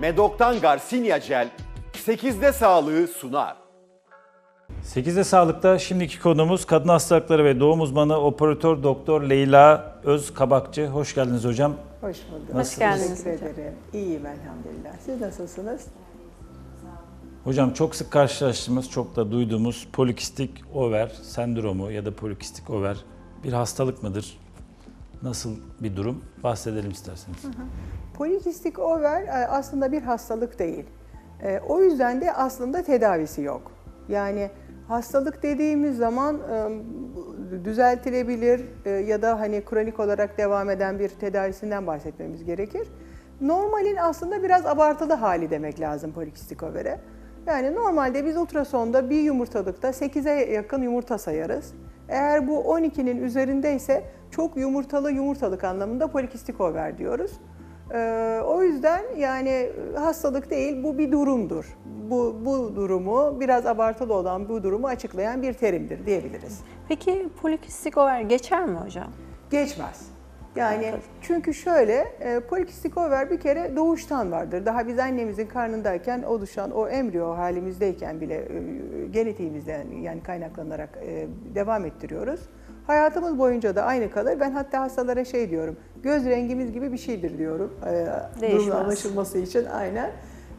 Medok'tan Garcinia Gel 8'de sağlığı sunar. 8'de Sağlık'ta şimdiki konumuz kadın hastalıkları ve doğum uzmanı operatör doktor Leyla Özkabakçı. Hoş geldiniz hocam. Hoş bulduk. Nasılsınız? geldiniz Teşekkür ederim. İyiyim elhamdülillah. Siz nasılsınız? Hocam çok sık karşılaştığımız, çok da duyduğumuz polikistik over sendromu ya da polikistik over bir hastalık mıdır? Nasıl bir durum? Bahsedelim isterseniz. Polikistik over e, aslında bir hastalık değil. E, O yüzden de aslında tedavisi yok. Yani hastalık dediğimiz zaman e, düzeltilebilir ya da hani kronik olarak devam eden bir tedavisinden bahsetmemiz gerekir. Normalin aslında biraz abartılı hali demek lazım polikistik overe. Yani normalde biz ultrasonda bir yumurtalıkta 8'e yakın yumurta sayarız. Eğer bu 12'nin üzerindeyse çok yumurtalı yumurtalık anlamında polikistik over diyoruz. Ee, o yüzden yani hastalık değil bu bir durumdur. Bu, bu durumu biraz abartılı olan bu durumu açıklayan bir terimdir diyebiliriz. Peki polikistik over geçer mi hocam? Geçmez. Yani çünkü şöyle e, polikistik over bir kere doğuştan vardır. Daha biz annemizin karnındayken oluşan o embriyo halimizdeyken bile e, genetiğimizden yani kaynaklanarak e, devam ettiriyoruz. Hayatımız boyunca da aynı kalır. Ben hatta hastalara şey diyorum. Göz rengimiz gibi bir şeydir diyorum. E, Değişmez. durumun anlaşılması için aynen.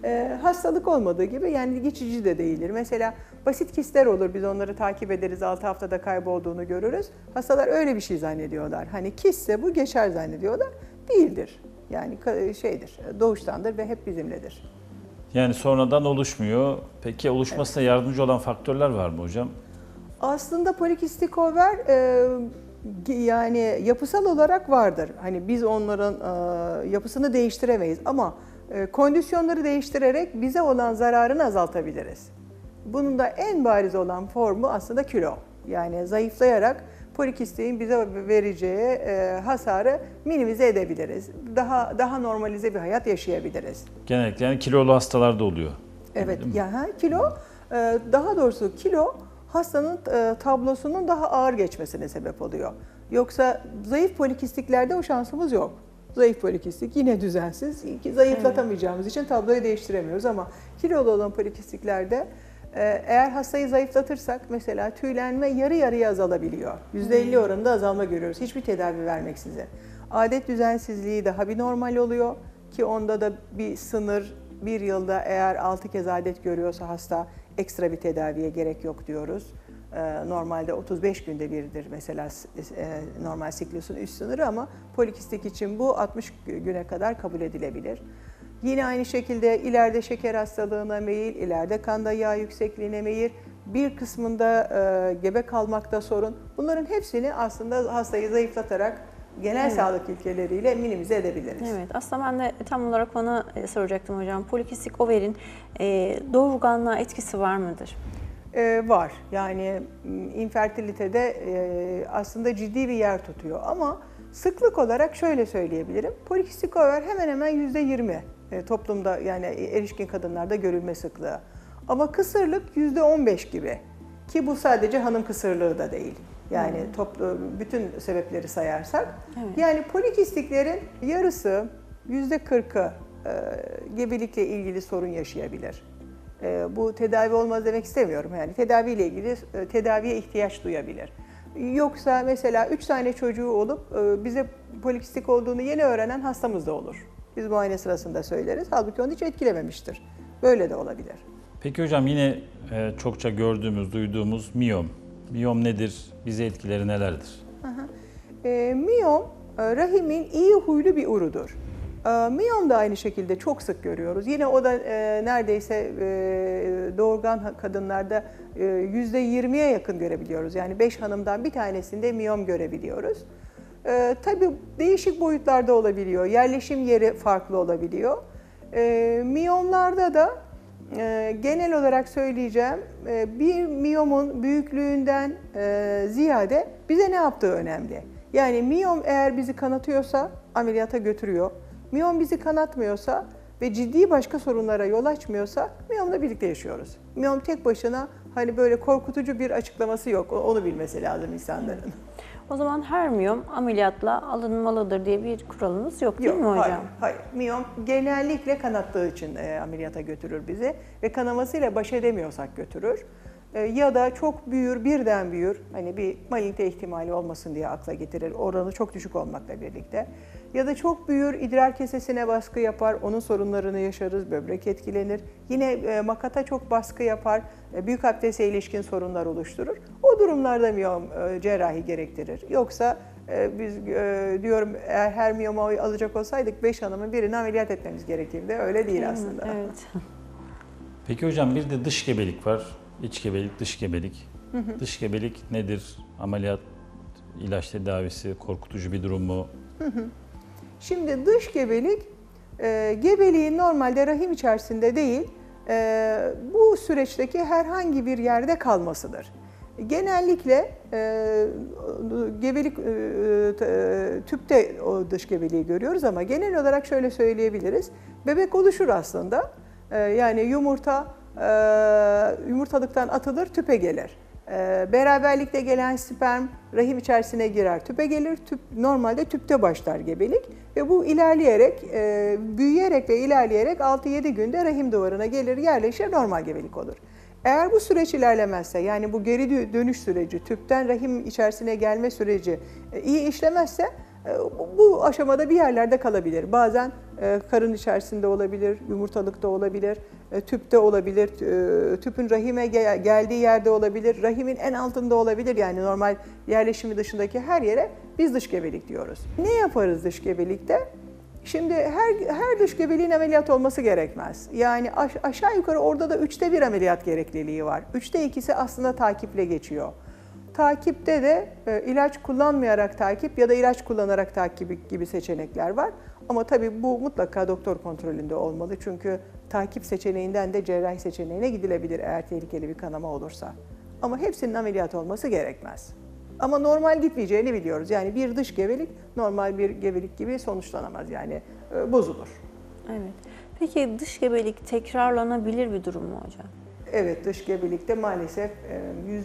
E, hastalık olmadığı gibi yani geçici de değildir. Mesela basit kistler olur biz onları takip ederiz 6 haftada kaybolduğunu görürüz. Hastalar öyle bir şey zannediyorlar. Hani kistse bu geçer zannediyorlar. Değildir. Yani şeydir, doğuştandır ve hep bizimledir. Yani sonradan oluşmuyor. Peki oluşmasına yardımcı olan faktörler var mı hocam? Aslında polikistik over e, yani yapısal olarak vardır. Hani biz onların e, yapısını değiştiremeyiz ama e, kondisyonları değiştirerek bize olan zararını azaltabiliriz. Bunun da en bariz olan formu aslında kilo. Yani zayıflayarak polikistiğin bize vereceği e, hasarı minimize edebiliriz. Daha daha normalize bir hayat yaşayabiliriz. Genellikle yani kilolu hastalarda oluyor. Evet, ya ha, kilo e, daha doğrusu kilo hastanın e, tablosunun daha ağır geçmesine sebep oluyor. Yoksa zayıf polikistiklerde o şansımız yok. Zayıf polikistik yine düzensiz. Zayıflatamayacağımız için tabloyu değiştiremiyoruz ama kilolu olan polikistiklerde e, eğer hastayı zayıflatırsak mesela tüylenme yarı yarıya azalabiliyor. %50 oranında azalma görüyoruz hiçbir tedavi vermeksizin. Adet düzensizliği daha bir normal oluyor ki onda da bir sınır bir yılda eğer 6 kez adet görüyorsa hasta ekstra bir tedaviye gerek yok diyoruz. Ee, Normalde 35 günde birdir mesela e, normal siklusun üst sınırı ama polikistik için bu 60 güne kadar kabul edilebilir. Yine aynı şekilde ileride şeker hastalığına meyil, ileride kanda yağ yüksekliğine meyil, bir kısmında e, gebe kalmakta sorun. Bunların hepsini aslında hastayı zayıflatarak genel sağlık ilkeleriyle minimize edebiliriz. Evet aslında ben de tam olarak ona e, soracaktım hocam. Polikistik overin e, doğurganlığa etkisi var mıdır? Ee, var. Yani infertilitede e, aslında ciddi bir yer tutuyor ama sıklık olarak şöyle söyleyebilirim. Polikistik over hemen hemen yüzde yirmi e, toplumda yani erişkin kadınlarda görülme sıklığı. Ama kısırlık yüzde on beş gibi ki bu sadece hanım kısırlığı da değil. Yani toplu bütün sebepleri sayarsak. Evet. Yani polikistiklerin yarısı yüzde kırkı e, gebelikle ilgili sorun yaşayabilir. E, bu tedavi olmaz demek istemiyorum. Yani tedaviyle ilgili e, tedaviye ihtiyaç duyabilir. Yoksa mesela 3 tane çocuğu olup e, bize polikistik olduğunu yeni öğrenen hastamız da olur. Biz muayene sırasında söyleriz. Halbuki onu hiç etkilememiştir. Böyle de olabilir. Peki hocam yine e, çokça gördüğümüz, duyduğumuz miyom. Miyom nedir? Bize etkileri nelerdir? E, miyom e, rahimin iyi huylu bir urudur. E, miyom da aynı şekilde çok sık görüyoruz. Yine o da e, neredeyse e, doğurgan kadınlarda e, yüzde 20'ye yakın görebiliyoruz. Yani 5 hanımdan bir tanesinde miyom görebiliyoruz. E, tabii değişik boyutlarda olabiliyor. Yerleşim yeri farklı olabiliyor. E, miyomlarda da e, genel olarak söyleyeceğim e, bir miyomun büyüklüğünden e, ziyade bize ne yaptığı önemli. Yani miyom eğer bizi kanatıyorsa ameliyata götürüyor. Miyom bizi kanatmıyorsa ve ciddi başka sorunlara yol açmıyorsa miyomla birlikte yaşıyoruz. Miyom tek başına hani böyle korkutucu bir açıklaması yok. Onu bilmesi lazım insanların. O zaman her miyom ameliyatla alınmalıdır diye bir kuralımız yok değil Yok, mi hocam? Hayır, hayır. Miyom genellikle kanattığı için e, ameliyata götürür bizi ve kanamasıyla baş edemiyorsak götürür. E, ya da çok büyür, birden büyür. Hani bir malignite ihtimali olmasın diye akla getirir. Oranı çok düşük olmakla birlikte. Ya da çok büyür, idrar kesesine baskı yapar. Onun sorunlarını yaşarız, böbrek etkilenir. Yine e, makata çok baskı yapar. e, büyük abdeste ilişkin sorunlar oluşturur. O durumlarda miyom e, cerrahi gerektirir. Yoksa e, biz e, diyorum eğer her miyomayı alacak olsaydık 5 hanımın birini ameliyat etmemiz gerekirdi. Öyle değil aslında. Evet. Peki hocam bir de dış gebelik var. İç gebelik, dış gebelik. Dış gebelik nedir? Ameliyat, ilaç tedavisi, korkutucu bir durum mu? Şimdi dış gebelik, e, gebeliğin normalde rahim içerisinde değil, e, bu süreçteki herhangi bir yerde kalmasıdır. Genellikle e, gebelik e, e, tüpte o dış gebeliği görüyoruz ama genel olarak şöyle söyleyebiliriz. Bebek oluşur aslında. E, yani yumurta yumurtalıktan atılır, tüpe gelir. E, beraberlikte gelen sperm rahim içerisine girer, tüpe gelir. Tüp normalde tüpte başlar gebelik ve bu ilerleyerek, e, büyüyerek ve ilerleyerek 6-7 günde rahim duvarına gelir, yerleşir, normal gebelik olur. Eğer bu süreç ilerlemezse yani bu geri dö- dönüş süreci, tüpten rahim içerisine gelme süreci e, iyi işlemezse e, bu- aşamada bir yerlerde kalabilir. Bazen karın içerisinde olabilir, yumurtalıkta olabilir, e, tüpte olabilir, e, tüpün rahime gel- geldiği yerde olabilir, rahimin en altında olabilir. Yani normal yerleşimi dışındaki her yere biz dış gebelik diyoruz. Ne yaparız dış gebelikte? Şimdi her, her dış gebeliğin ameliyat olması gerekmez. Yani aş- aşağı yukarı orada da üçte bir ameliyat gerekliliği var. Üçte ikisi aslında takiple geçiyor. Takipte de e, ilaç kullanmayarak takip ya da ilaç kullanarak takip gibi seçenekler var. Ama tabii bu mutlaka doktor kontrolünde olmalı. Çünkü takip seçeneğinden de cerrahi seçeneğine gidilebilir eğer tehlikeli bir kanama olursa. Ama hepsinin ameliyat olması gerekmez. Ama normal gitmeyeceğini biliyoruz. Yani bir dış gebelik normal bir gebelik gibi sonuçlanamaz. Yani e, bozulur. Evet. Peki dış gebelik tekrarlanabilir bir durum mu hocam? Evet dış gebelikte maalesef e,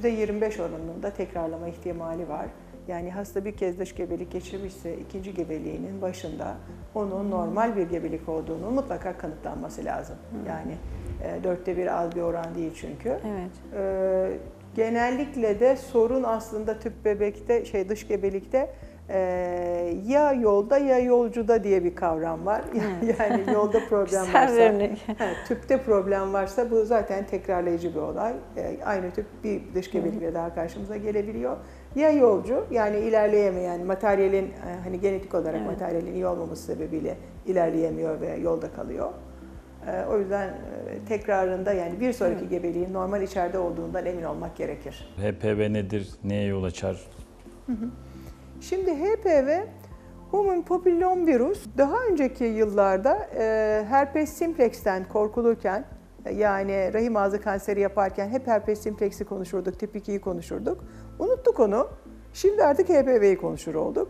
%25 oranında tekrarlama ihtimali var. Yani hasta bir kez dış gebelik geçirmişse ikinci gebeliğinin başında onun normal bir gebelik olduğunu mutlaka kanıtlanması lazım. Yani e, dörtte bir az bir oran değil çünkü. Evet. Ee, genellikle de sorun aslında tüp bebekte, şey dış gebelikte e, ya yolda ya yolcuda diye bir kavram var. yani yolda problem varsa, örnek. Evet, tüpte problem varsa bu zaten tekrarlayıcı bir olay. Ee, aynı tüp bir dış gebelikle daha karşımıza gelebiliyor. Ya yolcu yani ilerleyemeyen materyalin e, hani genetik olarak Evet. materyalin iyi olmaması sebebiyle ilerleyemiyor ve yolda kalıyor. Ee, O yüzden e, tekrarında yani bir sonraki gebeliğin normal içeride olduğundan emin olmak gerekir. HPV nedir? Neye yol açar? Şimdi HPV Human papillomvirus daha önceki yıllarda e, herpes simplex'ten korkulurken e, yani rahim ağzı kanseri yaparken hep herpes simplex'i konuşurduk, tip 2'yi konuşurduk. Unuttuk onu. Şimdi artık HPV'yi konuşur olduk.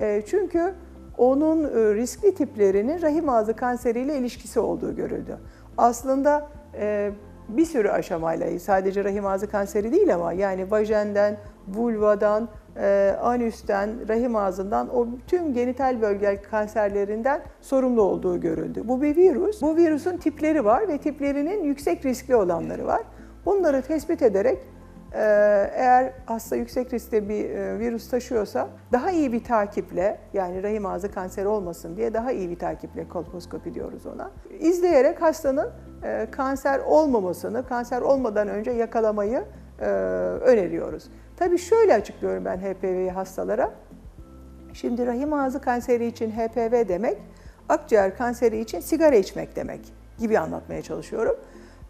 E, çünkü onun e, riskli tiplerinin rahim ağzı kanseriyle ilişkisi olduğu görüldü. Aslında e, bir sürü aşamayla sadece rahim ağzı kanseri değil ama yani vajenden, vulvadan, e, anüsten, rahim ağzından o tüm genital bölge kanserlerinden sorumlu olduğu görüldü. Bu bir virüs. Bu virüsün tipleri var ve tiplerinin yüksek riskli olanları var. Bunları tespit ederek e, eğer hasta yüksek riskli bir e, virüs taşıyorsa daha iyi bir takiple yani rahim ağzı kanseri olmasın diye daha iyi bir takiple kolposkopi diyoruz ona. İzleyerek hastanın e, kanser olmamasını, kanser olmadan önce yakalamayı öneriyoruz. Tabii şöyle açıklıyorum ben HPV'yi hastalara. Şimdi rahim ağzı kanseri için HPV demek, akciğer kanseri için sigara içmek demek gibi anlatmaya çalışıyorum.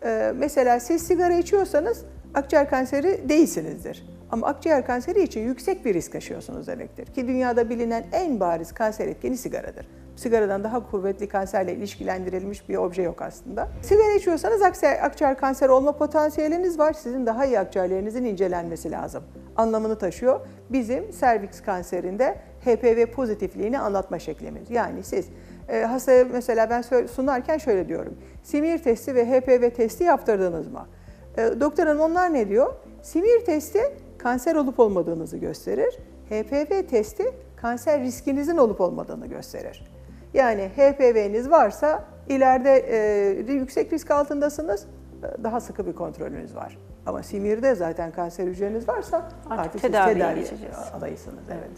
Ee, mesela siz sigara içiyorsanız akciğer kanseri değilsinizdir. Ama akciğer kanseri için yüksek bir risk taşıyorsunuz demektir. Ki dünyada bilinen en bariz kanser etkeni sigaradır. Sigaradan daha kuvvetli kanserle ilişkilendirilmiş bir obje yok aslında. Sigara içiyorsanız akciğer, akciğer kanseri olma potansiyeliniz var. Sizin daha iyi akciğerlerinizin incelenmesi lazım. Anlamını taşıyor. Bizim serviks kanserinde HPV pozitifliğini anlatma şeklimiz. Yani siz e, hastaya mesela ben sunarken şöyle diyorum. Simir testi ve HPV testi yaptırdınız mı? E, doktor hanım onlar ne diyor? Simir testi kanser olup olmadığınızı gösterir. HPV testi kanser riskinizin olup olmadığını gösterir. Yani HPV'niz varsa ileride e, yüksek risk altındasınız, e, daha sıkı bir kontrolünüz var. Ama simirde zaten kanser hücreniz varsa Artık artık, siz tedaviye tedavi geçeceğiz. adaysınız. Evet.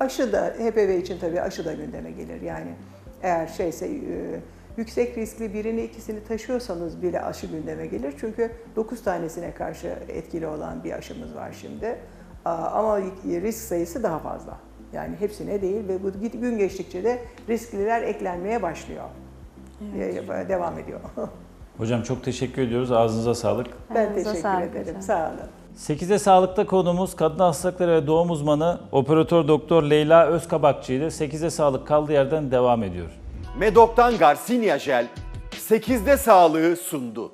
Aşı da HPV için tabii aşı da gündeme gelir. Yani eğer şeyse e, yüksek riskli birini ikisini taşıyorsanız bile aşı gündeme gelir. Çünkü 9 tanesine karşı etkili olan bir aşımız var şimdi. Ama risk sayısı daha fazla. Yani hepsine değil ve bu gün geçtikçe de riskliler eklenmeye başlıyor. E, Devam ediyor. Hocam çok teşekkür ediyoruz. Ağzınıza sağlık. ben Ayağınıza teşekkür sağlık ederim. hocam. Sağ olun. 8'de sağlıkta konumuz kadın hastalıkları ve doğum uzmanı operatör doktor Leyla Özkabakçı'ydı. 8'de sağlık kaldığı yerden devam ediyor. Medok'tan Garcinia Jel 8'de sağlığı sundu.